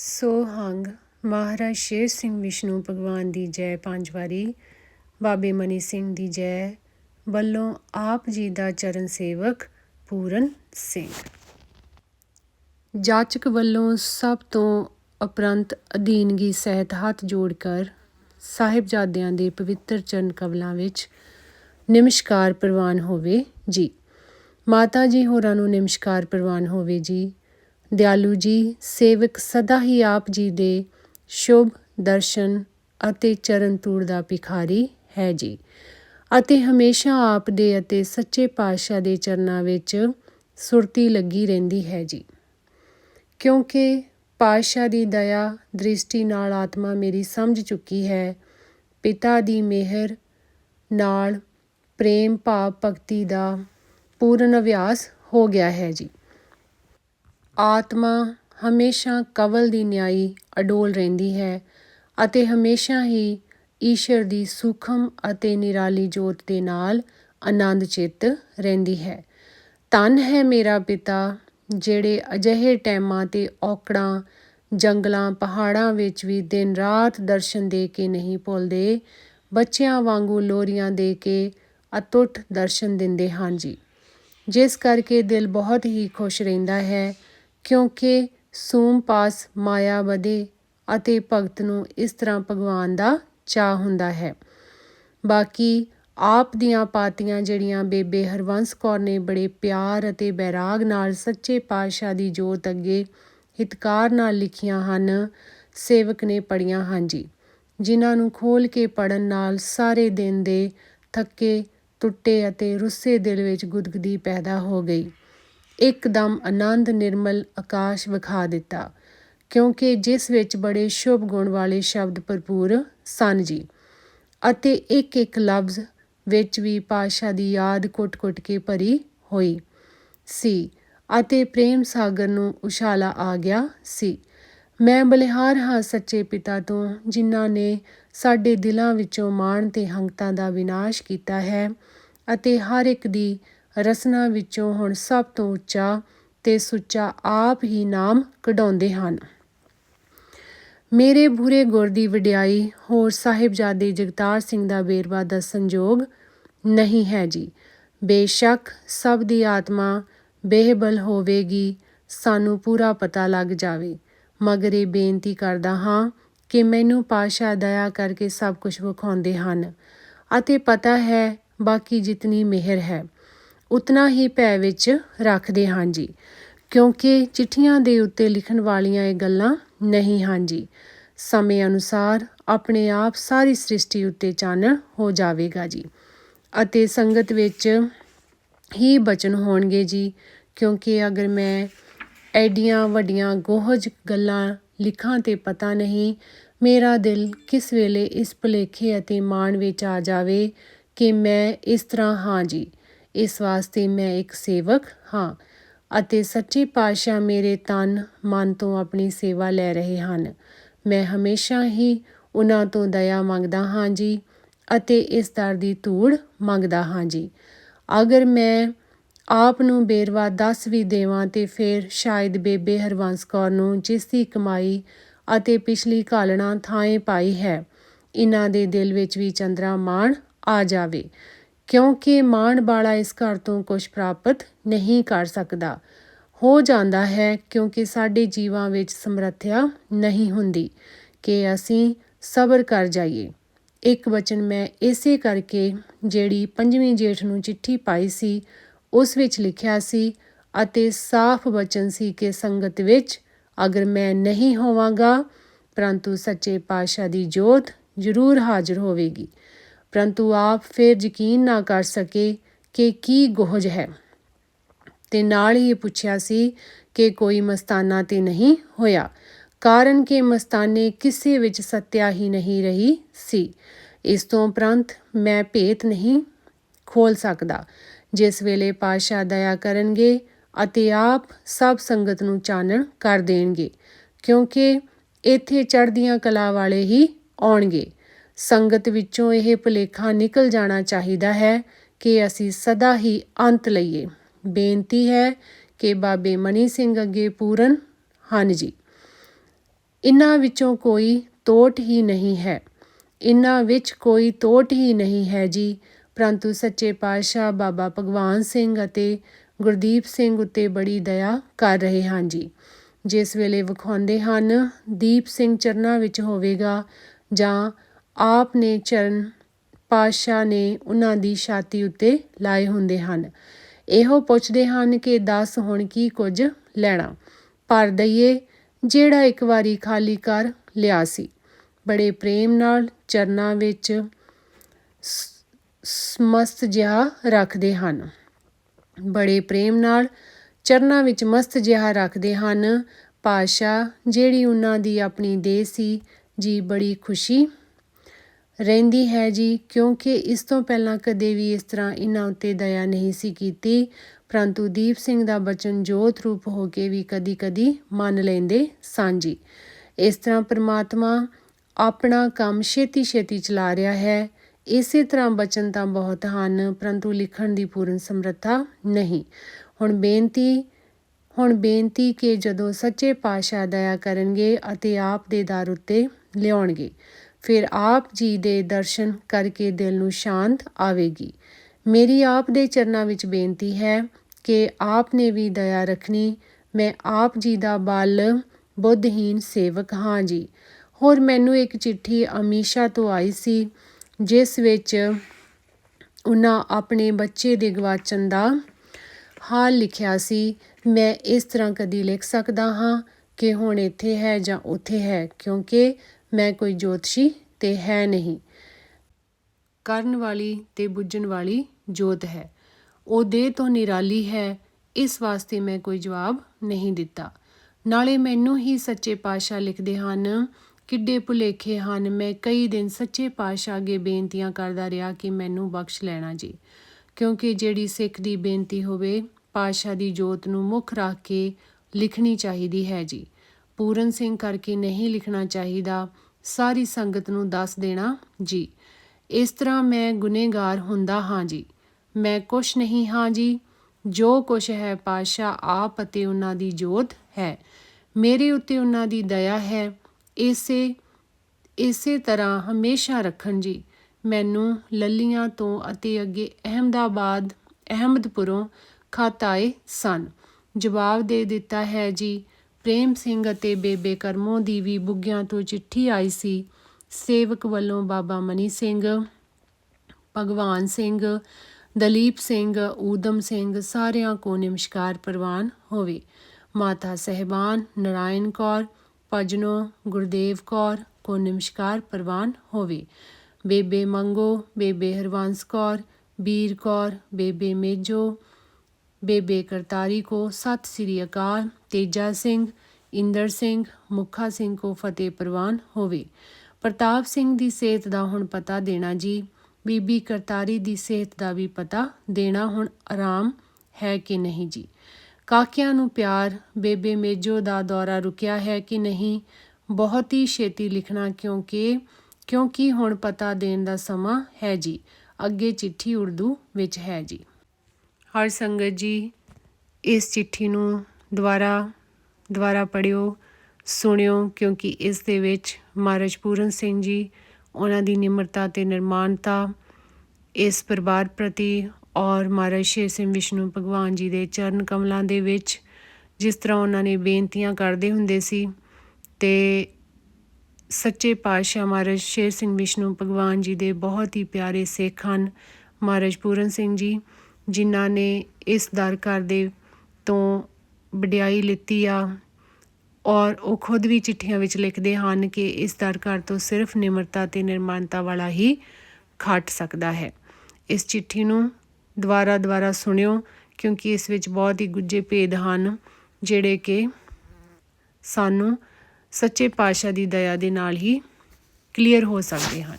ਸੋਹੰਗ ਮਹਾਰਾਜ ਸ਼ੇਰ ਸਿੰਘ ਵਿਸ਼ਨੂੰ ਭਗਵਾਨ ਦੀ ਜੈ ਪੰਜ ਵਾਰੀ, ਬਾਬੇ ਮਨੀ ਸਿੰਘ ਦੀ ਜੈ ਵੱਲੋਂ ਆਪ ਜੀ ਦਾ ਚਰਨ ਸੇਵਕ ਪੂਰਨ ਸਿੰਘ। ਜਾਚਕ ਵੱਲੋਂ ਸਭ ਤੋਂ ਉਪਰੰਤ ਅਧੀਨਗੀ ਸਹਿਤ ਹੱਥ ਜੋੜ ਕਰ ਸਾਹਿਬਜ਼ਾਦਿਆਂ ਦੇ ਪਵਿੱਤਰ ਚਰਨ ਕਮਲਾਂ ਵਿੱਚ ਨਮਸਕਾਰ ਪ੍ਰਵਾਨ ਹੋਵੇ ਜੀ। ਮਾਤਾ ਜੀ ਹੋਰਾਂ ਨੂੰ ਨਮਸਕਾਰ ਪ੍ਰਵਾਨ ਹੋਵੇ ਜੀ। ਦਿਆਲੂ ਜੀ, ਸੇਵਕ ਸਦਾ ਹੀ ਆਪ ਜੀ ਦੇ ਸ਼ੁਭ ਦਰਸ਼ਨ ਅਤੇ ਚਰਨ ਤੂੜ ਦਾ ਭਿਖਾਰੀ ਹੈ ਜੀ। ਅਤੇ ਹਮੇਸ਼ਾ ਆਪ ਦੇ ਅਤੇ ਸੱਚੇ ਪਾਤਸ਼ਾਹ ਦੇ ਚਰਨਾਂ ਵਿੱਚ ਸੁਰਤੀ ਲੱਗੀ ਰਹਿੰਦੀ ਹੈ ਜੀ। ਕਿਉਂਕਿ ਪਾਤਸ਼ਾਹ ਦੀ ਦਇਆ, ਦ੍ਰਿਸ਼ਟੀ ਨਾਲ ਆਤਮਾ ਮੇਰੀ ਸਮਝ ਚੁੱਕੀ ਹੈ। ਪਿਤਾ ਦੀ ਮਿਹਰ ਨਾਲ ਪ੍ਰੇਮ, ਭਾਵ ਭਗਤੀ ਦਾ ਪੂਰਨ ਅਭਿਆਸ ਹੋ ਗਿਆ ਹੈ ਜੀ। ਆਤਮਾ ਹਮੇਸ਼ਾ ਕਵਲ ਦੀ ਨਿਆਈ ਅਡੋਲ ਰਹਿੰਦੀ ਹੈ ਅਤੇ ਹਮੇਸ਼ਾ ਹੀ ਈਸ਼ਰ ਦੀ ਸੂਖਮ ਅਤੇ ਨਿਰਾਲੀ ਜੋਤ ਦੇ ਨਾਲ ਆਨੰਦ ਚਿੱਤ ਰਹਿੰਦੀ ਹੈ। ਧਨ ਹੈ ਮੇਰਾ ਪਿਤਾ, ਜਿਹੜੇ ਅਜਿਹੇ ਟੈਮਾਂ ਤੇ ਔਕੜਾਂ, ਜੰਗਲਾਂ, ਪਹਾੜਾਂ ਵਿੱਚ ਵੀ ਦਿਨ ਰਾਤ ਦਰਸ਼ਨ ਦੇ ਕੇ ਨਹੀਂ ਭੁੱਲਦੇ, ਬੱਚਿਆਂ ਵਾਂਗੂ ਲੋਰੀਆਂ ਦੇ ਕੇ ਅਤੁੱਟ ਦਰਸ਼ਨ ਦਿੰਦੇ ਹਨ ਜੀ। ਜਿਸ ਕਰਕੇ ਦਿਲ ਬਹੁਤ ਹੀ ਖੁਸ਼ ਰਹਿੰਦਾ ਹੈ ਕਿਉਂਕਿ ਸੂਮ ਪਾਸ ਮਾਇਆ ਵਧੇ ਅਤੇ ਭਗਤ ਨੂੰ ਇਸ ਤਰ੍ਹਾਂ ਭਗਵਾਨ ਦਾ ਚਾਅ ਹੁੰਦਾ ਹੈ। ਬਾਕੀ ਆਪ ਦੀਆਂ ਪਾਤੀਆਂ ਜਿਹੜੀਆਂ ਬੇਬੇ ਹਰਵੰਸ ਕੌਰ ਨੇ ਬੜੇ ਪਿਆਰ ਅਤੇ ਬੈਰਾਗ ਨਾਲ ਸੱਚੇ ਪਾਤਸ਼ਾਹ ਦੀ ਜੋਤ ਅੱਗੇ ਹਿਤਕਾਰ ਨਾਲ ਲਿਖੀਆਂ ਹਨ, ਸੇਵਕ ਨੇ ਪੜੀਆਂ ਹਨ ਜੀ, ਜਿਨ੍ਹਾਂ ਨੂੰ ਖੋਲ ਕੇ ਪੜਨ ਨਾਲ ਸਾਰੇ ਦਿਨ ਦੇ ਥੱਕੇ, ਟੁੱਟੇ ਅਤੇ ਰੁੱਸੇ ਦਿਲ ਵਿੱਚ ਗੁਦਗਦੀ ਪੈਦਾ ਹੋ ਗਈ। ਇੱਕਦਮ ਆਨੰਦ ਨਿਰਮਲ ਆਕਾਸ਼ ਵਿਖਾ ਦਿੱਤਾ, ਕਿਉਂਕਿ ਜਿਸ ਵਿੱਚ ਬੜੇ ਸ਼ੁਭ ਗੁਣ ਵਾਲੇ ਸ਼ਬਦ ਭਰਪੂਰ ਸਨ ਜੀ। ਅਤੇ ਇੱਕ ਇੱਕ ਲਫ਼ਜ਼ ਵਿੱਚ ਵੀ ਪਾਸ਼ਾ ਦੀ ਯਾਦ ਕੁੱਟ-ਕੁੱਟ ਕੇ ਭਰੀ ਹੋਈ ਸੀ ਅਤੇ ਪ੍ਰੇਮ ਸਾਗਰ ਨੂੰ ਉਛਾਲਾ ਆ ਗਿਆ ਸੀ। ਮੈਂ ਬਲਿਹਾਰ ਹਾਂ ਸੱਚੇ ਪਿਤਾ ਤੋਂ, ਜਿਨ੍ਹਾਂ ਨੇ ਸਾਡੇ ਦਿਲਾਂ ਵਿੱਚੋਂ ਮਾਣ ਤੇ ਹੰਕਤਾ ਦਾ ਵਿਨਾਸ਼ ਕੀਤਾ ਹੈ ਅਤੇ ਹਰ ਇੱਕ ਦੀ ਰਸਨਾ ਵਿੱਚੋਂ ਹੁਣ ਸਭ ਤੋਂ ਉੱਚਾ ਤੇ ਸੁੱਚਾ ਆਪ ਹੀ ਨਾਮ ਕਢਾਉਂਦੇ ਹਨ। ਮੇਰੇ ਬੁਰੇ ਗੁਰ ਦੀ ਵਡਿਆਈ, ਹੋਰ ਸਾਹਿਬਜ਼ਾਦੇ ਜਗਤਾਰ ਸਿੰਘ ਦਾ ਬੇਰਵਾ ਦਾ ਯੋਗ ਨਹੀਂ ਹੈ ਜੀ। ਬੇਸ਼ੱਕ ਸਭ ਦੀ ਆਤਮਾ ਬੇਹਬਲ ਹੋਵੇਗੀ, ਸਾਨੂੰ ਪੂਰਾ ਪਤਾ ਲੱਗ ਜਾਵੇ। ਮਗਰ ਇਹ ਬੇਨਤੀ ਕਰਦਾ ਹਾਂ ਕਿ ਮੈਨੂੰ ਪਾਸ਼ਾ ਦਇਆ ਕਰਕੇ ਸਭ ਕੁਝ ਵਿਖਾਉਂਦੇ ਹਨ। ਅਤੇ ਪਤਾ ਹੈ ਬਾਕੀ ਜਿਤਨੀ ਮਿਹਰ ਹੈ। ਉਤਨਾ ਹੀ ਭੈ ਵਿੱਚ ਰੱਖਦੇ ਹਾਂ ਜੀ, ਕਿਉਂਕਿ ਚਿੱਠੀਆਂ ਦੇ ਉੱਤੇ ਲਿਖਣ ਵਾਲੀਆਂ ਇਹ ਗੱਲਾਂ ਨਹੀਂ ਹਨ ਜੀ। ਸਮੇਂ ਅਨੁਸਾਰ ਆਪਣੇ ਆਪ ਸਾਰੀ ਸ੍ਰਿਸ਼ਟੀ ਉੱਤੇ ਚਾਨਣ ਹੋ ਜਾਵੇਗਾ ਜੀ ਅਤੇ ਸੰਗਤ ਵਿੱਚ ਹੀ ਬਚਨ ਹੋਣਗੇ ਜੀ, ਕਿਉਂਕਿ ਅਗਰ ਮੈਂ ਐਡੀਆਂ ਵੱਡੀਆਂ ਗੋਹਜ ਗੱਲਾਂ ਲਿਖਾਂ ਤੇ ਪਤਾ ਨਹੀਂ ਮੇਰਾ ਦਿਲ ਕਿਸ ਵੇਲੇ ਇਸ ਭੁਲੇਖੇ ਅਤੇ ਮਾਣ ਵਿੱਚ ਆ ਜਾਵੇ ਕਿ ਮੈਂ ਇਸ ਤਰ੍ਹਾਂ ਹਾਂ ਜੀ। ਇਸ ਵਾਸਤੇ ਮੈਂ ਇੱਕ ਸੇਵਕ ਹਾਂ ਅਤੇ ਸੱਚੇ ਪਾਤਸ਼ਾਹ ਮੇਰੇ ਤਨ ਮਨ ਤੋਂ ਆਪਣੀ ਸੇਵਾ ਲੈ ਰਹੇ ਹਨ। ਮੈਂ ਹਮੇਸ਼ਾ ਹੀ ਉਹਨਾਂ ਤੋਂ ਦਇਆ ਮੰਗਦਾ ਹਾਂ ਜੀ ਅਤੇ ਇਸ ਦਰ ਦੀ ਧੂੜ ਮੰਗਦਾ ਹਾਂ ਜੀ। ਅਗਰ ਮੈਂ ਆਪ ਨੂੰ ਬੇਰਵਾ ਦੱਸ ਵੀ ਦੇਵਾਂ ਤੇ ਫਿਰ ਸ਼ਾਇਦ ਬੇਬੇ ਹਰਵੰਸ ਕੌਰ ਨੂੰ ਜਿਸ ਦੀ ਕਮਾਈ ਅਤੇ ਪਿਛਲੀ ਕਾਲਣਾ ਥਾਂ ਪਾਈ ਹੈ ਇਹਨਾਂ ਦੇ ਦਿਲ ਵਿੱਚ ਵੀ ਚੰਦਰਾ ਮਾਣ ਆ ਜਾਵੇ। ਕਿਉਂਕਿ ਮਾਣ ਵਾਲਾ ਇਸ ਘਰ ਤੋਂ ਕੁਝ ਪ੍ਰਾਪਤ ਨਹੀਂ ਕਰ ਸਕਦਾ। ਹੋ ਜਾਂਦਾ ਹੈ ਕਿਉਂਕਿ ਸਾਡੇ ਜੀਵਾਂ ਵਿੱਚ ਸਮਰੱਥਿਆ ਨਹੀਂ ਹੁੰਦੀ ਕਿ ਅਸੀਂ ਸਬਰ ਕਰ ਜਾਈਏ। ਇੱਕ ਵਚਨ ਮੈਂ ਇਸੇ ਕਰਕੇ ਜਿਹੜੀ ਪੰਜਵੀਂ ਜੇਠ ਨੂੰ ਚਿੱਠੀ ਪਾਈ ਸੀ, ਉਸ ਵਿੱਚ ਲਿਖਿਆ ਸੀ ਅਤੇ ਸਾਫ਼ ਵਚਨ ਸੀ ਕਿ ਸੰਗਤ ਵਿੱਚ ਅਗਰ ਮੈਂ ਨਹੀਂ ਹੋਵਾਂਗਾ, ਪਰੰਤੂ ਸੱਚੇ ਪਾਤਸ਼ਾਹ ਦੀ ਜੋਤ ਜ਼ਰੂਰ ਹਾਜ਼ਰ ਹੋਵੇਗੀ। ਪਰੰਤੂ ਆਪ ਫਿਰ ਯਕੀਨ ਨਾ ਕਰ ਸਕੇ ਕਿ ਕੀ ਗੋਹਜ ਹੈ। ਤੇ ਨਾਲ ਹੀ ਪੁੱਛਿਆ ਸੀ ਕਿ ਕੋਈ ਮਸਤਾਨਾ ਤੇ ਨਹੀਂ ਹੋਇਆ। ਕਾਰਨ ਕਿ ਮਸਤਾਨੇ ਕਿਸੇ ਵਿੱਚ ਸਤਿਆ ਹੀ ਨਹੀਂ ਰਹੀ ਸੀ। ਇਸ ਤੋਂ ਉਪਰੰਤ ਮੈਂ ਭੇਤ ਨਹੀਂ ਖੋਲ ਸਕਦਾ। ਜਿਸ ਵੇਲੇ ਪਾਸ਼ਾ ਦਇਆ ਕਰਨਗੇ ਅਤੇ ਆਪ ਸਭ ਸੰਗਤ ਨੂੰ ਚਾਨਣ ਕਰ ਦੇਣਗੇ, ਕਿਉਂਕਿ ਇੱਥੇ ਚੜ੍ਹਦੀਆਂ ਕਲਾ ਵਾਲੇ ਹੀ ਆਉਣਗੇ। ਸੰਗਤ ਵਿੱਚੋਂ ਇਹ ਭੁਲੇਖਾ ਨਿਕਲ ਜਾਣਾ ਚਾਹੀਦਾ ਹੈ ਕਿ ਅਸੀਂ ਸਦਾ ਹੀ ਅੰਤ ਲਈਏ। ਬੇਨਤੀ ਹੈ ਕਿ ਬਾਬੇ ਮਨੀ ਸਿੰਘ ਅੱਗੇ ਪੂਰਨ ਹਨ ਜੀ। ਇਨ੍ਹਾਂ ਵਿੱਚੋਂ ਕੋਈ ਤੋਟ ਹੀ ਨਹੀਂ ਹੈ। ਇਨ੍ਹਾਂ ਵਿੱਚ ਕੋਈ ਤੋਟ ਹੀ ਨਹੀਂ ਹੈ ਜੀ। ਪਰੰਤੂ ਸੱਚੇ ਪਾਤਸ਼ਾਹ ਬਾਬਾ ਭਗਵਾਨ ਸਿੰਘ ਅਤੇ ਗੁਰਦੀਪ ਸਿੰਘ ਉੱਤੇ ਬੜੀ ਦਇਆ ਕਰ ਰਹੇ ਹਨ ਜੀ। ਜਿਸ ਵੇਲੇ ਵਿਖਾਉਂਦੇ ਹਨ, ਦੀਪ ਸਿੰਘ ਚਰਨਾਂ ਵਿੱਚ ਹੋਵੇਗਾ ਜਾਂ ਆਪ ਨੇ ਚਰਨ ਪਾਤਸ਼ਾਹ ਨੇ ਉਹਨਾਂ ਦੀ ਛਾਤੀ ਉੱਤੇ ਲਾਏ ਹੁੰਦੇ ਹਨ। ਇਹੋ ਪੁੱਛਦੇ ਹਨ ਕਿ ਦੱਸ ਹੁਣ ਕੀ ਕੁਝ ਲੈਣਾ? ਭਰ ਦਈਏ, ਜਿਹੜਾ ਇੱਕ ਵਾਰੀ ਖਾਲੀ ਕਰ ਲਿਆ ਸੀ। ਬੜੇ ਪ੍ਰੇਮ ਨਾਲ ਚਰਨਾਂ ਵਿੱਚ ਸ- ਮਸਤ ਜਿਹਾ ਰੱਖਦੇ ਹਨ। ਬੜੇ ਪ੍ਰੇਮ ਨਾਲ ਚਰਨਾਂ ਵਿੱਚ ਮਸਤ ਜਿਹਾ ਰੱਖਦੇ ਹਨ। ਪਾਸ਼ਾ ਜਿਹੜੀ ਉਹਨਾਂ ਦੀ ਆਪਣੀ ਦੇ ਸੀ, ਜੀ ਬੜੀ ਖੁਸ਼ੀ ਰਹਿੰਦੀ ਹੈ ਜੀ, ਕਿਉਂਕਿ ਇਸ ਤੋਂ ਪਹਿਲਾਂ ਕਦੇ ਵੀ ਇਸ ਤਰ੍ਹਾਂ ਇਹਨਾਂ ਉੱਤੇ ਦਇਆ ਨਹੀਂ ਸੀ ਕੀਤੀ। ਪਰੰਤੂ ਦੀਪ ਸਿੰਘ ਦਾ ਬਚਨ ਜੋਤ ਰੂਪ ਹੋ ਕੇ ਵੀ ਕਦੀ-ਕਦੀ ਮੰਨ ਲੈਂਦੇ ਸਨ ਜੀ। ਇਸ ਤਰ੍ਹਾਂ ਪ੍ਰਮਾਤਮਾ ਆਪਣਾ ਕੰਮ ਛੇਤੀ-ਛੇਤੀ ਚਲਾ ਰਿਹਾ ਹੈ। ਇਸੇ ਤਰ੍ਹਾਂ ਬਚਨ ਤਾਂ ਬਹੁਤ ਹਨ, ਪਰੰਤੂ ਲਿਖਣ ਦੀ ਪੂਰਨ ਸਮਰੱਥਾ ਨਹੀਂ। ਹੁਣ ਬੇਨਤੀ ਹੁਣ ਬੇਨਤੀ ਕਿ ਜਦੋਂ ਸੱਚੇ ਪਾਤਸ਼ਾਹ ਦਇਆ ਕਰਨਗੇ ਅਤੇ ਆਪ ਦੇ ਦਰ ਉੱਤੇ ਲਿਆਉਣਗੇ ਫਿਰ ਆਪ ਜੀ ਦੇ ਦਰਸ਼ਨ ਕਰਕੇ ਦਿਲ ਨੂੰ ਸ਼ਾਂਤ ਆਵੇਗੀ। ਮੇਰੀ ਆਪ ਦੇ ਚਰਨਾਂ ਵਿੱਚ ਬੇਨਤੀ ਹੈ ਕਿ ਆਪ ਨੇ ਵੀ ਦਇਆ ਰੱਖਣੀ। ਮੈਂ ਆਪ ਜੀ ਦਾ ਬਾਲ ਬੁੱਧਹੀਨ ਸੇਵਕ ਹਾਂ ਜੀ। ਹੋਰ ਮੈਨੂੰ ਇੱਕ ਚਿੱਠੀ ਅਮੀਸ਼ਾ ਤੋਂ ਆਈ ਸੀ, ਜਿਸ ਵਿੱਚ ਉਹਨਾਂ ਆਪਣੇ ਬੱਚੇ ਦੇ ਗਵਾਚਣ ਦਾ ਹਾਲ ਲਿਖਿਆ ਸੀ। ਮੈਂ ਇਸ ਤਰ੍ਹਾਂ ਕਦੀ ਲਿਖ ਸਕਦਾ ਹਾਂ ਕਿ ਹੁਣ ਇੱਥੇ ਹੈ ਜਾਂ ਉੱਥੇ ਹੈ, ਕਿਉਂਕਿ ਮੈਂ ਕੋਈ ਜੋਤਸ਼ੀ ਤੇ ਹੈ ਨਹੀਂ। ਕਰਨ ਵਾਲੀ ਤੇ ਬੁੱਝਣ ਵਾਲੀ ਜੋਤ ਹੈ। ਉਹ ਦੇਹ ਤੋਂ ਨਿਰਾਲੀ ਹੈ। ਇਸ ਵਾਸਤੇ ਮੈਂ ਕੋਈ ਜਵਾਬ ਨਹੀਂ ਦਿੱਤਾ। ਨਾਲੇ ਮੈਨੂੰ ਹੀ ਸੱਚੇ ਪਾਤਸ਼ਾਹ ਲਿਖਦੇ ਹਨ, ਕਿੱਡੇ ਭੁਲੇਖੇ ਹਨ। ਮੈਂ ਕਈ ਦਿਨ ਸੱਚੇ ਪਾਤਸ਼ਾਹ ਅੱਗੇ ਬੇਨਤੀਆਂ ਕਰਦਾ ਰਿਹਾ ਕਿ ਮੈਨੂੰ ਬਖਸ਼ ਲੈਣਾ ਜੀ। ਕਿਉਂਕਿ ਜਿਹੜੀ ਸਿੱਖ ਦੀ ਬੇਨਤੀ ਹੋਵੇ, ਪਾਤਸ਼ਾਹ ਦੀ ਜੋਤ ਨੂੰ ਮੁੱਖ ਰੱਖ ਕੇ ਲਿਖਣੀ ਚਾਹੀਦੀ ਹੈ ਜੀ। ਪੂਰਨ ਸਿੰਘ ਕਰਕੇ ਨਹੀਂ ਲਿਖਣਾ ਚਾਹੀਦਾ, ਸਾਰੀ ਸੰਗਤ ਨੂੰ ਦੱਸ ਦੇਣਾ, ਜੀ। ਇਸ ਤਰ੍ਹਾਂ ਮੈਂ ਗੁਨੇਗਾਰ ਹੁੰਦਾ ਹਾਂ ਜੀ। ਮੈਂ ਕੁਛ ਨਹੀਂ ਹਾਂ ਜੀ। ਜੋ ਕੁਛ ਹੈ ਪਾਸ਼ਾ ਆਪ ਅਤੇ ਉਹਨਾਂ ਦੀ ਜੋਤ ਹੈ। ਮੇਰੇ ਉੱਤੇ ਉਹਨਾਂ ਦੀ ਦਇਆ ਹੈ। ਇਸੇ ਇਸੇ ਤਰ੍ਹਾਂ ਹਮੇਸ਼ਾ ਰੱਖਣ ਜੀ। ਮੈਨੂੰ ਲੱਲੀਆਂ ਤੋਂ ਅਤੇ ਅੱਗੇ ਅਹਿਮਦਾਬਾਦ, ਅਹਿਮਦਪੁਰੋਂ ਖਤ ਆਏ ਸਨ। ਜਵਾਬ ਦੇ ਦਿੱਤਾ ਹੈ ਜੀ ਪ੍ਰੇਮ ਸਿੰਘ ਅਤੇ ਬੇਬੇ ਕਰਮੋਂ ਦੀ ਵੀ ਬੁੱਗਿਆਂ ਤੋਂ ਚਿੱਠੀ ਆਈ ਸੀ। ਸੇਵਕ ਵੱਲੋਂ ਬਾਬਾ ਮਨੀ ਸਿੰਘ, ਭਗਵਾਨ ਸਿੰਘ, ਦਲੀਪ ਸਿੰਘ ਊਦਮ ਸਿੰਘ ਸਾਰਿਆਂ ਕੋ ਨਮਸਕਾਰ ਪ੍ਰਵਾਨ ਹੋਵੇ। ਮਾਤਾ ਸਹਿਬਾਨ ਨਰਾਇਣ ਕੌਰ, ਭਜਨੋ ਗੁਰਦੇਵ ਕੌਰ ਕੋ ਨਮਸਕਾਰ ਪ੍ਰਵਾਨ ਹੋਵੇ। ਬੇਬੇ ਮੰਗੋ, ਬੇਬੇ ਹਰਵੰਸ ਕੌਰ, ਬੀਰ ਕੌਰ, ਬੇਬੇ ਮੇਜੋ ਬੇਬੇ ਕਰਤਾਰੀ ਕੋ ਸਤਿ ਸ੍ਰੀ ਅਕਾਲ, ਤੇਜਾ ਸਿੰਘ, ਇੰਦਰ ਸਿੰਘ, ਮੁੱਖਾ ਸਿੰਘ ਕੋ ਫਤਿਹ ਪ੍ਰਵਾਨ ਹੋਵੇ। ਪ੍ਰਤਾਪ ਸਿੰਘ ਦੀ ਸਿਹਤ ਦਾ ਹੁਣ ਪਤਾ ਦੇਣਾ ਜੀ। ਬੀਬੀ ਕਰਤਾਰੀ ਦੀ ਸਿਹਤ ਦਾ ਵੀ ਪਤਾ ਦੇਣਾ ਹੁਣ ਆਰਾਮ ਹੈ ਕਿ ਨਹੀਂ ਜੀ। ਕਾਕਿਆਂ ਨੂੰ ਪਿਆਰ, ਬੇਬੇ ਮੇਜੋ ਦਾ ਦੌਰਾ ਰੁਕਿਆ ਹੈ ਕਿ ਨਹੀਂ? ਬਹੁਤ ਹੀ ਛੇਤੀ ਲਿਖਣਾ ਕਿਉਂਕਿ ਕਿਉਂਕਿ ਹੁਣ ਪਤਾ ਦੇਣ ਦਾ ਸਮਾਂ ਹੈ ਜੀ। ਅੱਗੇ ਚਿੱਠੀ ਉਰਦੂ ਵਿੱਚ ਹੈ ਜੀ। ਹਰ ਸੰਗਤ ਜੀ ਇਸ ਚਿੱਠੀ ਨੂੰ ਦੁਬਾਰਾ ਦੁਬਾਰਾ ਪੜਿਓ ਸੁਣਿਓ ਕਿਉਂਕਿ ਇਸ ਦੇ ਵਿੱਚ ਮਹਾਰਾਜ ਪੂਰਨ ਸਿੰਘ ਜੀ ਉਹਨਾਂ ਦੀ ਨਿਮਰਤਾ ਤੇ ਨਿਰਮਾਨਤਾ, ਇਸ ਪਰਿਵਾਰ ਪ੍ਰਤੀ ਔਰ ਮਹਾਰਾਜ ਸ਼ੇਰ ਸਿੰਘ ਵਿਸ਼ਨੂੰ ਭਗਵਾਨ ਜੀ ਦੇ ਚਰਨ ਕਮਲਾਂ ਦੇ ਵਿੱਚ ਜਿਸ ਤਰ੍ਹਾਂ ਉਹਨਾਂ ਨੇ ਬੇਨਤੀਆਂ ਕਰਦੇ ਹੁੰਦੇ ਸੀ ਤੇ ਸੱਚੇ ਪਾਤਸ਼ਾਹ ਮਹਾਰਾਜ ਸ਼ੇਰ ਸਿੰਘ ਵਿਸ਼ਨੂੰ ਭਗਵਾਨ ਜੀ ਦੇ ਬਹੁਤ ਹੀ ਪਿਆਰੇ ਸਿੱਖ ਹਨ ਮਹਾਰਾਜ ਪੂਰਨ ਸਿੰਘ ਜੀ। ਜਿਨ੍ਹਾਂ ਨੇ ਇਸ ਦਰ ਘਰ ਦੇ ਤੋਂ ਵਡਿਆਈ ਲਿੱਤੀ ਆ ਔਰ ਉਹ ਖੁਦ ਵੀ ਚਿੱਠੀਆਂ ਵਿੱਚ ਲਿਖਦੇ ਹਨ ਕਿ ਇਸ ਦਰ ਘਰ ਤੋਂ ਸਿਰਫ ਨਿਮਰਤਾ ਤੇ ਨਿਰਮਾਨਤਾ ਵਾਲਾ ਹੀ ਖੱਟ ਸਕਦਾ ਹੈ। ਇਸ ਚਿੱਠੀ ਨੂੰ ਦੁਬਾਰਾ ਦੁਬਾਰਾ ਸੁਣਿਓ ਕਿਉਂਕਿ ਇਸ ਵਿੱਚ ਬਹੁਤ ਹੀ ਗੁੱਝੇ ਭੇਦ ਹਨ, ਜਿਹੜੇ ਕਿ ਸਾਨੂੰ ਸੱਚੇ ਪਾਤਸ਼ਾਹ ਦੀ ਦਇਆ ਦੇ ਨਾਲ ਹੀ ਕਲੀਅਰ ਹੋ ਸਕਦੇ ਹਨ।